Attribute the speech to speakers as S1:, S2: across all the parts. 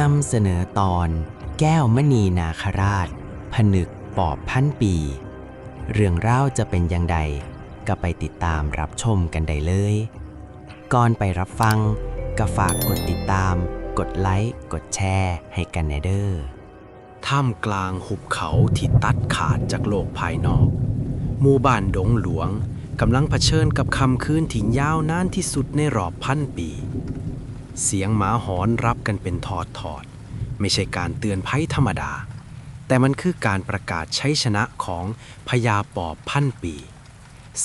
S1: นำเสนอตอน แก้วมณีนาคราช ผนึกปอบพันปี เรื่องเล่าจะเป็นอย่างใดก็ไปติดตามรับชมกันได้เลย ก่อนไปรับฟังก็ฝากกดติดตาม กดไลค์ กดแชร์ ให้กันแนเดอร์
S2: ท่ามกลางหุบเขาที่ตัดขาดจากโลกภายนอก หมู่บ้านดงหลวงกำลังเผชิญกับคำคืนที่ยาวนานที่สุดในรอบพันปี เสียงหมาหอนรับกันเป็นทอดทอดๆไม่ใช่การเตือนภัยธรรมดา แต่มันคือการประกาศใช้ชนะของพญาปอบพันปี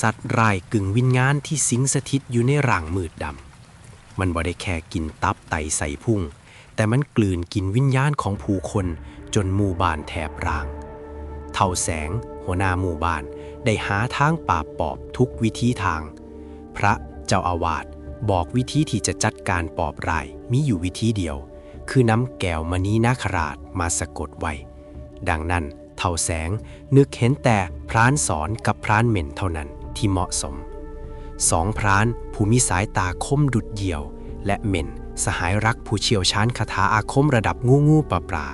S2: สัตว์ร้ายกึ่งวิญญาณที่สิงสถิตอยู่ในร่างมืดดำ มันบ่ได้แค่กินตับไตใส่พุ่ง แต่มันกลืนกินวิญญาณของผู้คนจนหมู่บ้านแถบราง เท่าแสง หัวหน้าหมู่บ้านได้หาทางปราบปอบทุกวิธีทาง พระเจ้าอาวาส บอกวิธีที่จะจัดการปอบรายมีอยู่วิธีเดียว คือน้ำแก้วมณีนาคราชมาสะกดไว้ ดังนั้นเท่าแสงนึกเห็นแต่พรานสอนกับพรานเหม็นเท่านั้นที่เหมาะสมสองพรานผู้มีสายตาคมดุดเดี่ยว และเหม็นสหายรักผู้เชี่ยวชาญคาถาอาคมระดับงูงูปลาปลา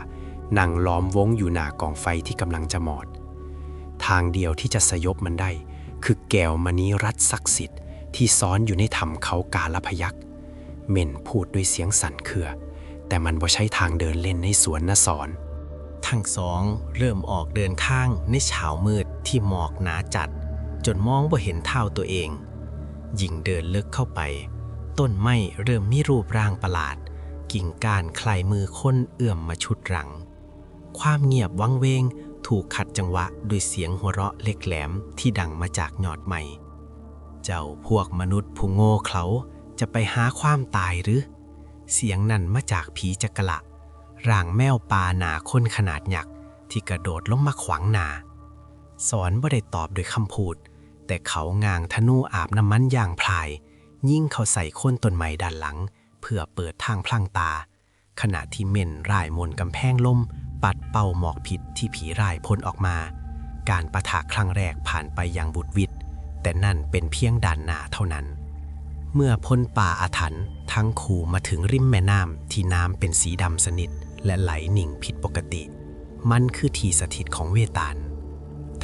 S2: นั่งล้อมวงอยู่หน้ากองไฟที่กำลังจะหมอด ทางเดียวที่จะสยบมันได้ คือแก้วมณีรัตศักดิ์สิทธิ์ ที่ซ้อนอยู่ในถ้ำเขากาลพยักเหม็นพูดด้วยเสียงสั่นเครือ แต่มันบ่ใช่ทางเดินเล่นในสวนนะสอน
S1: ทั้งสองเริ่มออกเดินทางในเช้ามืดที่หมอกหนาจัด จนมองบ่เห็นเท่าตัวเอง ยิ่งเดินลึกเข้าไป ต้นไม้เริ่มมีรูปร่างประหลาด กิ่งก้านคลายมือค้นเอื้อมมาชุดรัง ความเงียบวังเวงถูกขัดจังหวะด้วยเสียงหัวเราะเล็กแหลมที่ดังมาจากยอดใหม่ เจ้าพวกมนุษย์ผู้โง่เขาจะไปหาความตายหรือ เสียงนั้นมาจากผีจักระร่างแมวปลาหนาคนขนาดยักษ์ที่กระโดดลงมาขวางหนาสอนบ่ได้ตอบด้วยคำพูด แต่เขางางธนูอาบน้ำมันอย่างพลาย ยิ่งเขาใส่โคนต้นไม้ด้านหลัง เพื่อเปิดทางพลังตา ขณะที่เม่นร่ายมนกำแพงลมปัดเป่าหมอกพิษที่ผีร่ายพ่นออกมา การประทะครั้งแรกผ่านไปอย่างบุดวิด แต่นั่นเป็นเพียงด่านหน้าเท่านั้น เมื่อพ้นป่าอาถรรพ์ทั้งคู่มาถึงริมแม่น้ำที่น้ำเป็นสีดำสนิท และไหลหนิ่งผิดปกติ มันคือที่สถิตของเวตาล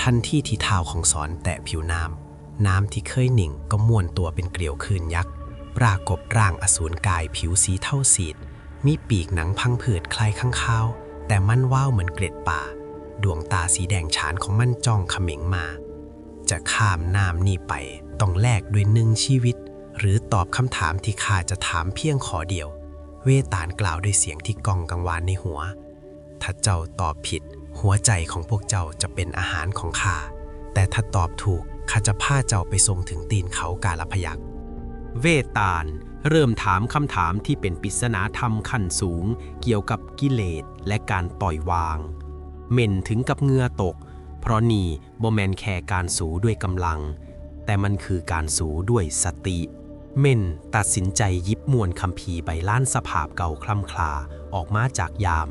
S1: ทันที่ที่เท้าของสอนแตะผิวน้ำน้ำที่เคยหนิ่งก็ม้วนตัวเป็นเกลียวคืนยักษ์ปรากฏร่างอสูรกายผิวสีเท่าสีด มีปีกหนังพังผืดคล้ายข้างคาวแต่มันว่าวเหมือนเกล็ดป่า ดวงตาสีแดงฉานของมันจ้องเขม็งมา จะข้ามน้ำนี่ไป ต้องแลกด้วยหนึ่งชีวิต หรือตอบคำถามที่ข้าจะถามเพียงขอเดียว เวตาลกล่าวด้วยเสียงที่กองกังวานในหัว ถ้าเจ้าตอบผิด หัวใจของพวกเจ้าจะเป็นอาหารของข้า แต่ถ้าตอบถูกข้าจะพาเจ้าไปส่งถึงตีนเขากาลพยัก
S3: เวตาลเริ่มถามคำถามที่เป็นปริศนาธรรมขั้นสูง เกี่ยวกับกิเลสและการปล่อยวาง เม่นถึงกับเงื่อตก เพราะนี่บ่แมนแค่การสูด้วยกำลัง แต่มันคือการสูด้วยสติ เม่นตัดสินใจยิบมวนคัมภีใบล้านสภาพเก่าคล่ำคลาออกมาจากยาม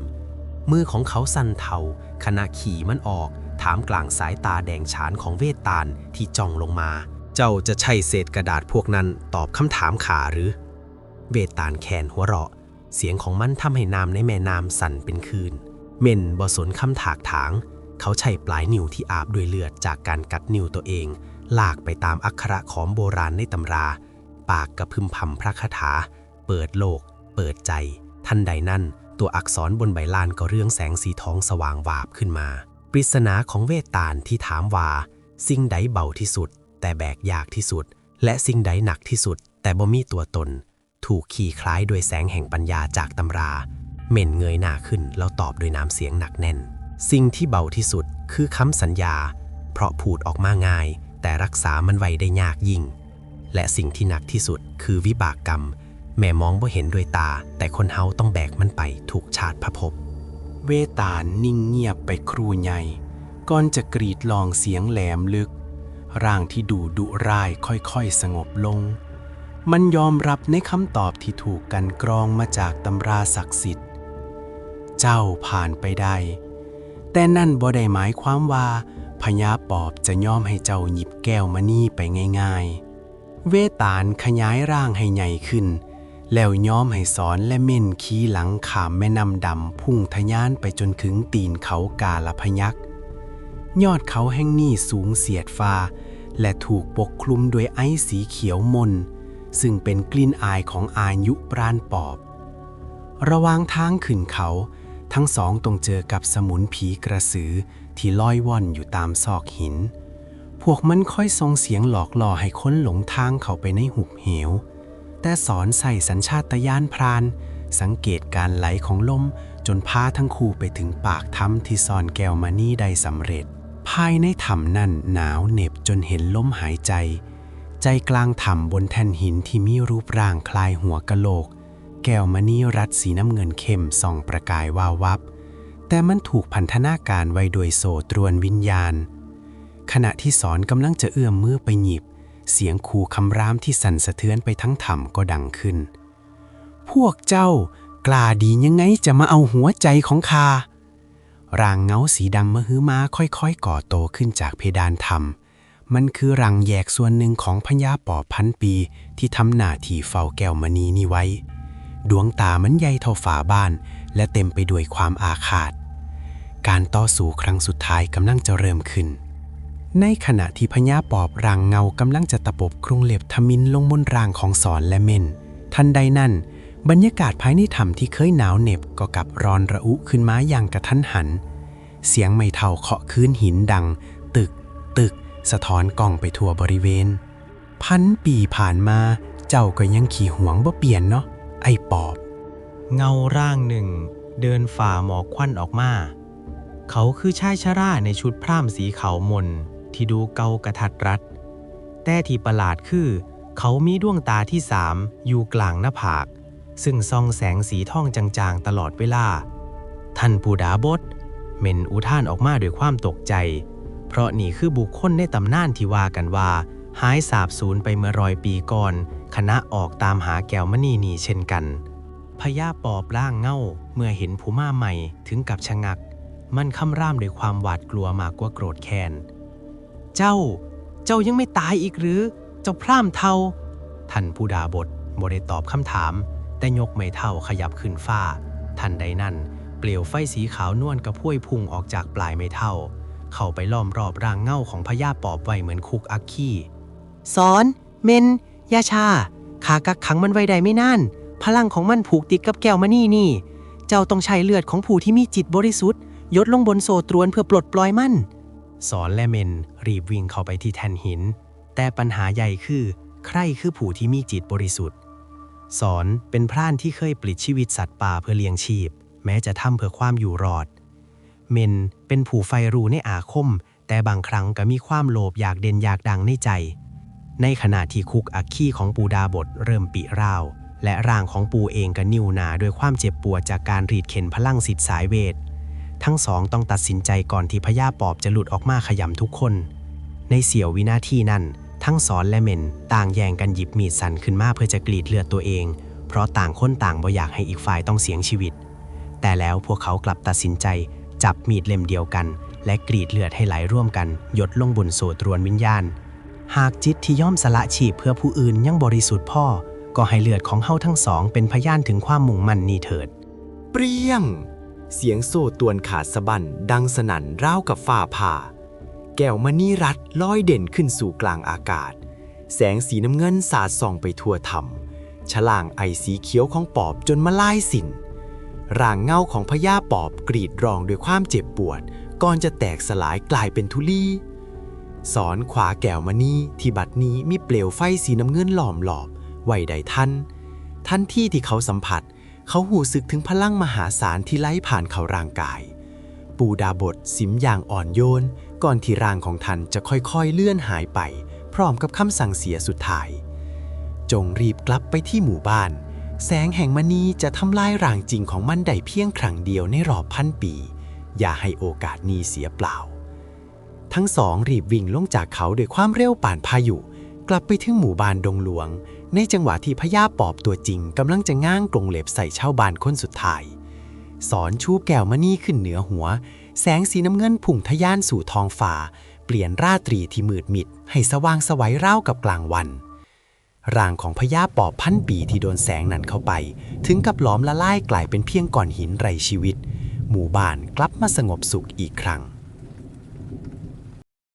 S3: มือของเขาสั่นเทาขณะขี่มันออกถามกลางสายตาแดงฉานของเวตาลที่จ้องลงมา เจ้าจะใช้เศษกระดาษพวกนั้นตอบคำถามขาหรือ เวตาลแคนหัวเราะ เสียงของมันทำให้น้ำในแม่น้ำสั่นเป็นคืน เม่นบ่สนคำถากถาง เขาใช้ปลายนิ้วที่อาบด้วยเลือดจากการกัดนิ้วตัวเอง ลากไปตามอักขระของโบราณในตำรา ปากกระพึมพำพระคาถา เปิดโลก เปิดใจ ทันใดนั้น ตัวอักษรบนใบลานก็เรื่องแสงสีทองสว่างวาบขึ้นมา ปริศนาของเวตาลที่ถามว่า สิ่งใดเบาที่สุด แต่แบกยากที่สุด และสิ่งใดหนักที่สุด แต่บ่มีตัวตน ถูกขี่คล้ายด้วยแสงแห่งปัญญาจากตำราเม่นเงยหน้าขึ้นแล้วตอบด้วยน้ำเสียงหนักแน่น สิ่งที่เบาที่สุดคือคำสัญญา เพราะพูดออกมาง่าย แต่รักษามันไว้ได้ยากยิ่ง และสิ่งที่หนักที่สุดคือวิบากกรรม แม่มองบ่เห็นด้วยตา แต่คนเฮาต้องแบกมันไปถูกชาติพระภพ
S2: เวตาลนิ่งเงียบไปครู่ใหญ่ก่อนจะกรีดลองเสียงแหลมลึก ร่างที่ดูดุร้ายค่อยๆสงบลง มันยอมรับในคำตอบที่ถูกกันกรองมาจากตำราศักดิ์สิทธิ์ เจ้าผ่านไปได้ แต่นั่นบ่ได้หมายความว่าพญาปอบจะยอมให้เจ้าหยิบแก้วมานี่ไปง่ายๆ เวตาลขยายร่างให้ใหญ่ขึ้น แล้วย้อมให้สอนและเม่นขี่หลังขามแม่น้ำดำพุ่งทะยานไปจนถึงตีนเขากาลพยักยอดเขาแห่งนี้สูงเสียดฟ้า และถูกปกคลุมด้วยไอซ์สีเขียวมน ซึ่งเป็นกลิ่นอายของอายุปราณปอบ ระหว่างทางขึ้นเขา ทั้งสองต้องเจอกับสมุนผีกระสือที่ลอยว่อนอยู่ตามซอกหิน พวกมันค่อยส่งเสียงหลอกล่อให้ค้นหลงทางเข้าไปในหุบเหว แต่สอนใส่สัญชาตญาณพราน สังเกตการไหลของลมจนพาทั้งคู่ไปถึงปากถ้ำที่ซ่อนแก้วมานี่ได้สำเร็จ ภายในถ้ำนั่นหนาวเหน็บจนเห็นลมหายใจ ใจกลางถ้ำบนแท่นหินที่มีรูปร่างคล้ายหัวกะโหลก แก้วมณีรัดสีน้ำเงินเข้มส่องประกายวาววับ แต่มันถูกพันธนาการไว้โดยโซตรวนวิญญาณ ขณะที่สอนกำลังจะเอื้อมมือไปหยิบ เสียงขู่คำรามที่สั่นสะเทือนไปทั้งถ้ำก็ดังขึ้น พวกเจ้ากล้าดียังไงจะมาเอาหัวใจของข้าร่างเงาสีดำมหึมาค่อยๆ ก่อโตขึ้นจากเพดานถ้ำมันคือรังแยกส่วนหนึ่งของพญาปอบพันปีที่ทำหน้าที่เฝ้าแก้วมณีนี่ไว้ ดวงตามันใหญ่เท่าฝาบ้าน และเต็มไปด้วยความอาฆาต การต่อสู้ครั้งสุดท้ายกำลังจะเริ่มขึ้น ในขณะที่พญาปอบร่างเงากำลังจะตะปบกรุงเล็บทมินลงบนร่างของสอนและเม่น ทันใดนั้น บรรยากาศภายในถ้ำที่เคยหนาวเหน็บก็กลับร้อนระอุขึ้นมาอย่างกระทันหัน เสียงไม้เท่าเคาะคืนหินดัง ตึก ตึก สะท้อนกล้องไปทั่วบริเวณ พันปีผ่านมาเจ้าก็ยังขี่หวงบ่เปลี่ยนเนาะ ไอ้ปอบ
S1: เงาร่างหนึ่ง เดินฝ่าหมอกควันออกมา เขาคือชายชราในชุดพร่ามสีขาวมน ที่ดูเกากระทัดรัด แต่ที่ประหลาดคือ เขามีดวงตาที่สามอยู่กลางหน้าผาก ซึ่งส่องแสงสีทองจางๆ ตลอดเวลา ท่านปูดาบดเมนอุท่านออกมาด้วยความตกใจ เพราะนี่คือบุคคลในตำนานที่ว่ากันว่า หายสาบสูญไปเมื่อรอยปีก่อน คณะออกตามหาแก้วมณีนีเช่นกันพญาปอบร่างเง่าเมื่อเห็นผู้มาใหม่ถึงกับชะงัก มันคำร่ามด้วยความหวาดกลัวมากกว่าโกรธแค้น เจ้า เจ้ายังไม่ตายอีกหรือ เจ้าพร่ามเทาท่านผู้ดาบทบ่ได้ตอบคำถาม แต่ยกไม่เท่าขยับขึ้นฟ้า ทันใดนั้น เปลวไฟสีขาวนวลกระพุ้ยพุ่งออกจากปลายไม่เท่า เข้าไปล้อมรอบร่างเง่าของพญาปอบไว้เหมือนคุกอักขี้สอน เมน ยาชาขากักขังมันไว้ได้ไม่นาน พลังของมันผูกติดกับแก้วมานี่นี่ เจ้าต้องใช้เลือดของผู้ที่มีจิตบริสุทธิ์ยดลงบนโซตรวนเพื่อปลดปล่อยมัน สอนและเมน รีบวิ่งเข้าไปที่แท่นหิน แต่ปัญหาใหญ่คือ ใครคือผู้ที่มีจิตบริสุทธิ์ สอนเป็นพรานที่เคยปลิดชีวิตสัตว์ป่าเพื่อเลี้ยงชีพ แม้จะทำเพื่อความอยู่รอด เมนเป็นผู้ไฟรูในอาคม แต่บางครั้งก็มีความโลภอยากเด่นอยากดังในใจ ในขณะที่คุกอักขี้ของปูดาบทเริ่มปิร่าว และร่างของปูเองก็นิ่วหนาด้วยความเจ็บปวดจากการรีดเข็นพลังสิทธิ์สายเวท ทั้งสองต้องตัดสินใจก่อนที่พญาปอบจะหลุดออกมาขยำทุกคน ในเสียววินาทีนั้น ทั้งสอนและเมนต่างแย่งกันหยิบมีดสันขึ้นมาเพื่อจะกรีดเลือดตัวเอง เพราะต่างคนต่างบ่อยากให้อีกฝ่ายต้องเสียงชีวิต แต่แล้วพวกเขากลับตัดสินใจ จับมีดเล่มเดียวกัน และกรีดเลือดให้ไหลร่วมกัน หยดลงบนโสตรวนวิญญาณ หากจิตที่ย่อมสละชีพเพื่อผู้อื่นยังบริสุทธิ์พ่อ ก็ให้เลือดของเฮาทั้งสอง เป็นพยานถึงความมุ่งมั่นนี้เถิด
S4: เปรี้ยง เสียงโซ่ตวนขาดสะบันดังสนั่นราวกับฝ่าผ่า แก้วมณีรัดลอยเด่นขึ้นสู่กลางอากาศ แสงสีน้ำเงินสาดส่องไปทั่วธรรมฉลางไอสีเขียวของปอบจนมาลายสินร่างเงาของพญาปอบกรีดร้องด้วยความเจ็บปวด ก่อนจะแตกสลายกลายเป็นทุลี สอนขวาแก้วมณีที่บัดนี้มีเปลวไฟสีน้ำเงินหลอมหลอบไหวใดท่านทันที่ที่เขาสัมผัส เขาหูสึกถึงพลังมหาศาลที่ไหลผ่านเขาร่างกาย ปูดาบทสิมอย่างอ่อนโยน ก่อนที่ร่างของท่านจะค่อยๆเลื่อนหายไป พร้อมกับคำสั่งเสียสุดท้าย จงรีบกลับไปที่หมู่บ้าน แสงแห่งมณีจะทำลายร่างจริงของมันได้เพียงครั้งเดียวในรอบพันปี อย่าให้โอกาสนี้เสียเปล่า ทั้งสองรีบวิ่งลงจากเขาด้วยความเร็วป่านพายุ กลับไปถึงหมู่บ้านดงหลวง ในจังหวะที่พญาปอบตัวจริงกำลังจะง้างกรงเหล็บใส่ชาวบ้านคนสุดท้าย สอนชูแก้วมณีขึ้นเหนือหัว แสงสีน้ำเงินพุ่งทะยานสู่ท้องฟ้าเปลี่ยนราตรีที่มืดมิด ให้สว่างสวัยราวกับกลางวัน
S1: ร่างของพญาปอบพันปีที่โดนแสงนั้นเข้าไป ถึงกับหลอมละลายกลายเป็นเพียงก้อนหินไรชีวิต หมู่บ้านกลับมาสงบสุขอีกครั้ง